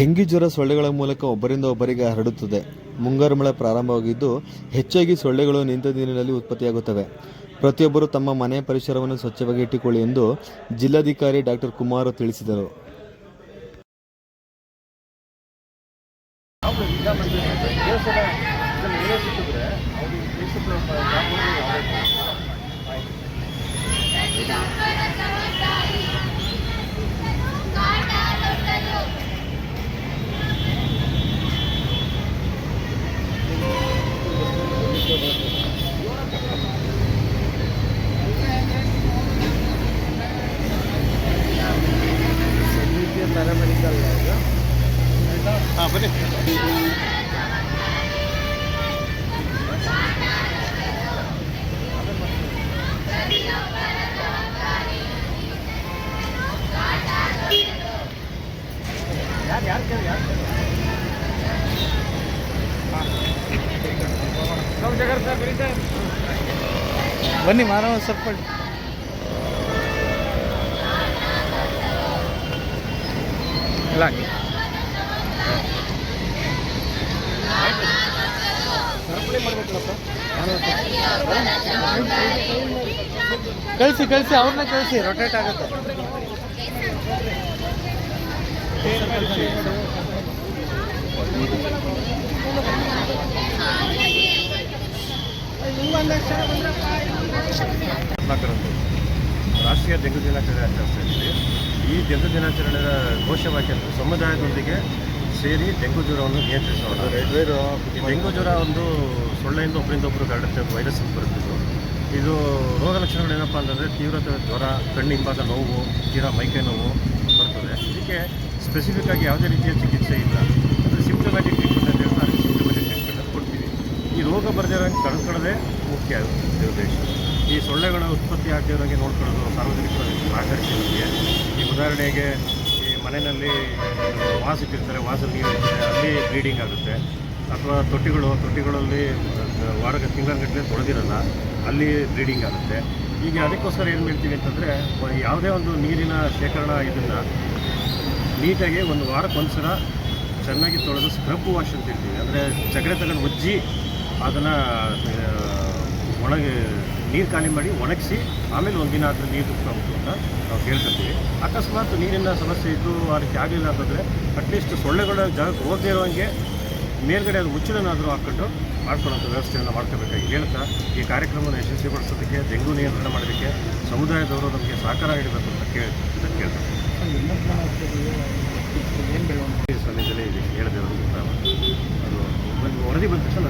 Dengue ಜ್ವರ ಸೊಳ್ಳೆಗಳ ಮೂಲಕ ಒಬ್ಬರಿಂದ ಒಬ್ಬರಿಗೆ ಹರಡುತ್ತದೆ. ಮುಂಗಾರು ಮಳೆ ಪ್ರಾರಂಭವಾಗಿದ್ದು ಹೆಚ್ಚಾಗಿ ಸೊಳ್ಳೆಗಳು ನಿಂತ ನೀರಿನಲ್ಲಿ ಉತ್ಪತ್ತಿಯಾಗುತ್ತವೆ. ಪ್ರತಿಯೊಬ್ಬರು ತಮ್ಮ ಮನೆ ಪರಿಸರವನ್ನು ಸ್ವಚ್ಛವಾಗಿ ಇಟ್ಟುಕೊಳ್ಳಿ ಎಂದು ಜಿಲ್ಲಾಧಿಕಾರಿ ಡಾಕ್ಟರ್ ಕುಮಾರ್ ತಿಳಿಸಿದರು. ಬನ್ನಿ ಮಾನವ ಸ್ವಲ್ಪ ಇಲ್ಲ ಹಾಕಿ ಕಳಿಸಿ ಕಳಿಸಿ ಅವ್ರನ್ನ ಕಳಿಸಿ ರೊಟೇಟ್ ಆಗುತ್ತೆ ರಾಷ್ಟ್ರೀಯ ಡೆಂಗು ದಿನಾಚರಣೆ ಆಚರಿಸ್ತಾ ಇದ್ದೀವಿ ಈ ಡೆಂಗು ದಿನಾಚರಣೆಯ ಅಂದರೆ ಸಮುದಾಯದೊಂದಿಗೆ ಸೇರಿ ಡೆಂಗು ಜ್ವರವನ್ನು ನಿಯಂತ್ರಿಸೋಣ. ಡೆಂಗು ಜ್ವರ ಒಂದು ಸೊಳ್ಳೆಯಿಂದ ಒಬ್ಬರಿಂದ ಒಬ್ಬರು ಹರಡುತ್ತೆ ವೈರಸ್ ಅಂತ ಬರುತ್ತಿದ್ದು ಇದು. ರೋಗ ಲಕ್ಷಣಗಳು ಏನಪ್ಪ ಅಂತಂದರೆ ತೀವ್ರತೆ, ಜ್ವರ ಕಣ್ಣು ಹಿಂಭಾಗ ನೋವು, ತೀರಾ ಮೈಕೈ ನೋವು ಬರ್ತದೆ. ಇದಕ್ಕೆ ಸ್ಪೆಸಿಫಿಕ್ ಆಗಿ ಯಾವುದೇ ರೀತಿಯ ಚಿಕಿತ್ಸೆ ಇಲ್ಲ. ಸಿಂಪ್ಟಮ್ಯಾಟಿಕ್ ಟ್ರೀಟ್ಮೆಂಟ್ ಅಂತ ಹೇಳ್ತಾರೆ ಸಿಂಪ್ಟಮ್ಯಾಟಿಕ್ ಟ್ರೀಟ್ಮೆಂಟ್ ಅಂತ ಕೊಡ್ತೀವಿ ಈ ರೋಗ ಬರ್ದಿರೋಂಗೆ ತಡ್ಕೊಳ್ಳೋದೇ ಮುಖ್ಯ ಉದ್ದೇಶ ಈ ಸೊಳ್ಳೆಗಳ ಉತ್ಪತ್ತಿ ಆಗದಿರೋಂಗೆ ನೋಡ್ಕೊಳ್ಳೋದು ಸಾರ್ವಜನಿಕರು ಸಹಕರಿಸಿ ನಮಗೆ ಈ ಉದಾಹರಣೆಗೆ ಈ ಮನೆಯಲ್ಲಿ ವಾಸಿಟ್ಟಿರ್ತಾರೆ ವಾಸಲ್ಲಿ ನೀರು ಅಲ್ಲಿ ಬ್ಲೀಡಿಂಗ್ ಆಗುತ್ತೆ. ಅಥವಾ ತೊಟ್ಟಿಗಳು, ತೊಟ್ಟಿಗಳಲ್ಲಿ ವಾರಕ್ಕೆ ತಿಂಗಳಗಟ್ಟಲೆ ತೊಳೆದಿರಲ್ಲ, ಅಲ್ಲಿ ಬ್ಲೀಡಿಂಗ್ ಆಗುತ್ತೆ. ಈಗ ಅದಕ್ಕೋಸ್ಕರ ಏನು ಮಾಡ್ತೀವಿ ಅಂತಂದರೆ, ಯಾವುದೇ ಒಂದು ನೀರಿನ ಶೇಖರಣಾ ಇದನ್ನು ನೀಟಾಗಿ ಒಂದು ವಾರಕ್ಕೊಂದ್ಸಲ ಚೆನ್ನಾಗಿ ತೊಳೆದು ಸ್ಕ್ರಬ್ ವಾಶ್ ಅಂತ ಹೇಳ್ತೀವಿ. ಅಂದರೆ ಚಗಡೆ ತಗೊಂಡು ಉಜ್ಜಿ ಅದನ್ನು ಒಣಗಿ ನೀರು ಖಾಲಿ ಮಾಡಿ ಒಣಗಿಸಿ ಆಮೇಲೆ ಒಂದಿನ ಅದನ್ನು ನೀರು ತುಂಬ್ಕೊಬೇಕು ಅಂತ ನಾವು ಕೇಳ್ಕೊತೀವಿ ಅಕಸ್ಮಾತ್ ನೀರಿನ ಸಮಸ್ಯೆ ಇದ್ದು ಅದಕ್ಕೆ ಆಗಲಿಲ್ಲ ಅಂತಂದರೆ ಅಟ್ಲೀಸ್ಟ್ ಸೊಳ್ಳೆಗಳ ಜಾಗಕ್ಕೆ ಹೋಗದೇ ಇರೋಂಗೆ ಮೇಲ್ಗಡೆ ಅದು ಮುಚ್ಚಳನಾದರೂ ಹಾಕ್ಕೊಂಡು ಮಾಡ್ಕೊಳ್ಳೋಂಥ ವ್ಯವಸ್ಥೆಯನ್ನು ಮಾಡ್ಕೋಬೇಕಾಗಿ ಹೇಳ್ತಾ ಈ ಕಾರ್ಯಕ್ರಮವನ್ನು ಯಶಸ್ವಿಗೊಳಿಸೋದಕ್ಕೆ ಡೆಂಗು ನಿಯಂತ್ರಣ ಮಾಡೋದಕ್ಕೆ ಸಮುದಾಯದವರು ನಮಗೆ ಸಹಕಾರ ನೀಡಬೇಕು ಅಂತ ಕೇಳಿ ಅಂತ ಕೇಳ್ತಾರೆ ಇದು ಹೇಳದೆ ಇರೋದು ಅದು ಒಂದು ವರದಿ ಬಂದ ತಕ್ಷಣ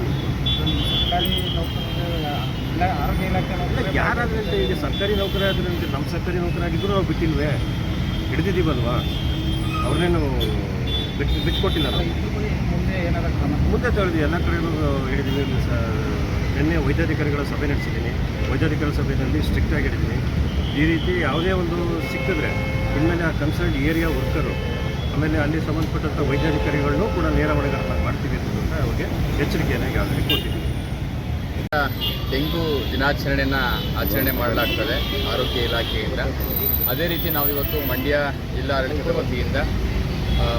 ನನಗೆ ಆರೋಗ್ಯ ಇಲಾಖೆ ಇಲ್ಲ, ಯಾರಾದ್ರಂತೆ ಈಗ ಸರ್ಕಾರಿ ನೌಕರಿ ಆದ್ರಂತೆ ನಮ್ಮ ಸರ್ಕಾರಿ ನೌಕರ ಆಗಿದ್ರು ನಾವು ಬಿಟ್ಟಿಲ್ವೇ? ಹಿಡಿದಿದ್ದೀವಲ್ವಾ? ಅವ್ರನ್ನೇನು ಬಿಟ್ಟು ಬಿಟ್ಕೊಟ್ಟಿಲ್ಲ ನಾವು? ಮುಂದೆ ಏನಾದ್ರು ಕ್ರಮ? ಮುಂದೆ ತಿಳಿದು ಎಲ್ಲ ಕಡೆಯೂ ಹಿಡಿದೀವಿ ನಿನ್ನೆ ವೈದ್ಯಾಧಿಕಾರಿಗಳ ಸಭೆ ನಡೆಸಿದ್ದೀನಿ. ವೈದ್ಯಾಧಿಕಾರಿ ಸಭೆಯಲ್ಲಿ ಸ್ಟ್ರಿಕ್ಟಾಗಿ ಹಿಡಿದೀನಿ ಈ ರೀತಿ ಯಾವುದೇ ಒಂದು ಸಿಕ್ಕಿದ್ರೆ ಇನ್ಮೇಲೆ ಆ ಕನ್ಸರ್ನ್ ಏರಿಯಾ ವರ್ಕರು ಆಮೇಲೆ ಅಲ್ಲಿ ಸಂಬಂಧಪಟ್ಟಂಥ ವೈದ್ಯಾಧಿಕಾರಿಗಳನ್ನೂ ಕೂಡ ನೇರ ಮಾಡ್ತೀವಿ ಅಂತ ಅವ್ರಿಗೆ ಎಚ್ಚರಿಕೆಯನ್ನು ಈಗಾಗಲೇ ಕೊಟ್ಟಿದ್ದೀವಿ ಡೆಂಗು ದಿನಾಚರಣೆಯನ್ನು ಆಚರಣೆ ಮಾಡಲಾಗ್ತದೆ, ಆರೋಗ್ಯ ಇಲಾಖೆಯಿಂದ. ಅದೇ ರೀತಿ ನಾವು ಇವತ್ತು ಮಂಡ್ಯ ಜಿಲ್ಲಾಡಳಿತದ ವತಿಯಿಂದ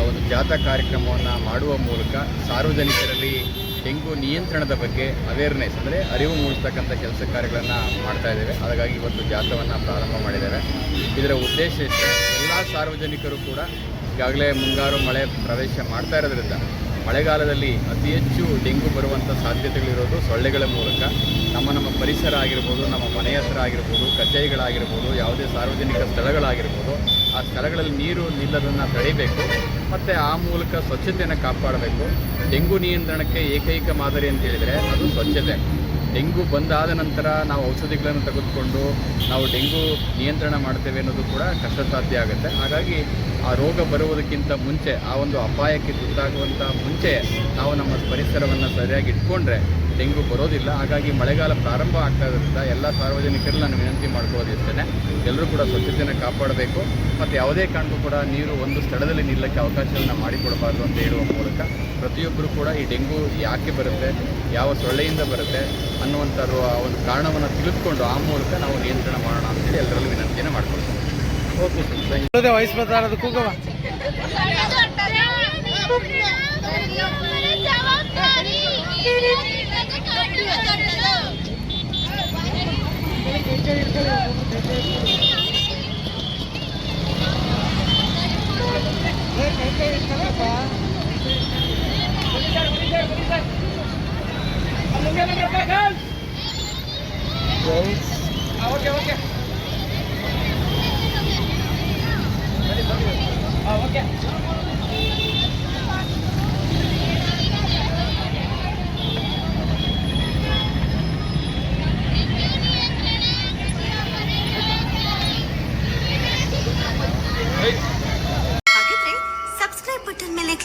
ಒಂದು ಜಾಥಾ ಕಾರ್ಯಕ್ರಮವನ್ನು ಮಾಡುವ ಮೂಲಕ ಸಾರ್ವಜನಿಕರಲ್ಲಿ ಡೆಂಗು ನಿಯಂತ್ರಣದ ಬಗ್ಗೆ ಅವೇರ್ನೆಸ್ ಅಂದರೆ ಅರಿವು ಮೂಡಿಸ್ತಕ್ಕಂಥ ಕೆಲಸ ಕಾರ್ಯಗಳನ್ನು ಮಾಡ್ತಾ ಇದ್ದೇವೆ. ಹಾಗಾಗಿ ಇವತ್ತು ಜಾಥವನ್ನು ಪ್ರಾರಂಭ ಮಾಡಿದ್ದೇವೆ. ಇದರ ಉದ್ದೇಶ ಎಲ್ಲ ಸಾರ್ವಜನಿಕರು ಕೂಡ ಈಗಾಗಲೇ ಮುಂಗಾರು ಮಳೆ ಪ್ರವೇಶ ಮಾಡ್ತಾ ಇರೋದ್ರಿಂದ ಮಳೆಗಾಲದಲ್ಲಿ ಅತಿ ಹೆಚ್ಚು ಡೆಂಗು ಬರುವಂಥ ಸಾಧ್ಯತೆಗಳಿರೋದು ಸೊಳ್ಳೆಗಳ ಮೂಲಕ. ನಮ್ಮ ನಮ್ಮ ಪರಿಸರ ಆಗಿರ್ಬೋದು, ನಮ್ಮ ಮನೆಯ ಹತ್ರ ಆಗಿರ್ಬೋದು, ಕಚೇರಿಗಳಾಗಿರ್ಬೋದು, ಯಾವುದೇ ಸಾರ್ವಜನಿಕ ಸ್ಥಳಗಳಾಗಿರ್ಬೋದು, ಆ ಸ್ಥಳಗಳಲ್ಲಿ ನೀರು ನಿಲ್ಲದನ್ನು ತಡೆಯಬೇಕು ಮತ್ತು ಆ ಮೂಲಕ ಸ್ವಚ್ಛತೆಯನ್ನು ಕಾಪಾಡಬೇಕು. ಡೆಂಗು ನಿಯಂತ್ರಣಕ್ಕೆ ಏಕೈಕ ಮಾದರಿ ಅಂತ ಹೇಳಿದರೆ ಅದು ಸ್ವಚ್ಛತೆ. ಡೆಂಗು ಬಂದಾದ ನಂತರ ನಾವು ಔಷಧಿಗಳನ್ನು ತೆಗೆದುಕೊಂಡು ನಾವು ಡೆಂಗು ನಿಯಂತ್ರಣ ಮಾಡ್ತೇವೆ ಅನ್ನೋದು ಕೂಡ ಕಷ್ಟಸಾಧ್ಯ ಆಗುತ್ತೆ. ಹಾಗಾಗಿ ಆ ರೋಗ ಬರುವುದಕ್ಕಿಂತ ಮುಂಚೆ ಆ ಒಂದು ಅಪಾಯಕ್ಕೆ ತುತ್ತಾಗುವಂಥ ಮುಂಚೆ ನಾವು ನಮ್ಮ ಪರಿಸರವನ್ನು ಸರಿಯಾಗಿ ಇಟ್ಕೊಂಡ್ರೆ ಡೆಂಗು ಬರೋದಿಲ್ಲ. ಹಾಗಾಗಿ ಮಳೆಗಾಲ ಪ್ರಾರಂಭ ಆಗ್ತಾ ಇರೋದ್ರಿಂದ ಎಲ್ಲ ಸಾರ್ವಜನಿಕರಲ್ಲಿ ನಾನು ವಿನಂತಿ ಮಾಡ್ಕೊಳ್ಳೋದು ಇರ್ತೇನೆ ಎಲ್ಲರೂ ಕೂಡ ಸ್ವಚ್ಛತೆಯನ್ನು ಕಾಪಾಡಬೇಕು. ಮತ್ತು ಯಾವುದೇ ಕಾರಣಕ್ಕೂ ಕೂಡ ನೀರು ಒಂದು ಸ್ಥಳದಲ್ಲಿ ನಿಲ್ಲಕ್ಕೆ ಅವಕಾಶವನ್ನು ಮಾಡಿಕೊಡಬಾರ್ದು ಅಂತ ಹೇಳುವ ಮೂಲಕ ಪ್ರತಿಯೊಬ್ಬರು ಕೂಡ ಈ ಡೆಂಗು ಯಾಕೆ ಬರುತ್ತೆ ಯಾವ ಸೊಳ್ಳೆಯಿಂದ ಬರುತ್ತೆ ಅನ್ನುವಂಥದ್ದು ಆ ಒಂದು ಕಾರಣವನ್ನು ತಿಳಿದುಕೊಂಡು ಆ ಮೂಲಕ ನಾವು ನಿಯಂತ್ರಣ ಮಾಡೋಣ ಅಂತೇಳಿ ಎಲ್ಲರಲ್ಲೂ ವಿನಂತಿಯನ್ನು ಮಾಡ್ಕೊಳ್ತೀನಿ. ಓಕೆ ಸರ್ ವಯಸ್ಸು ಬತ್ತಾರದು Thank you.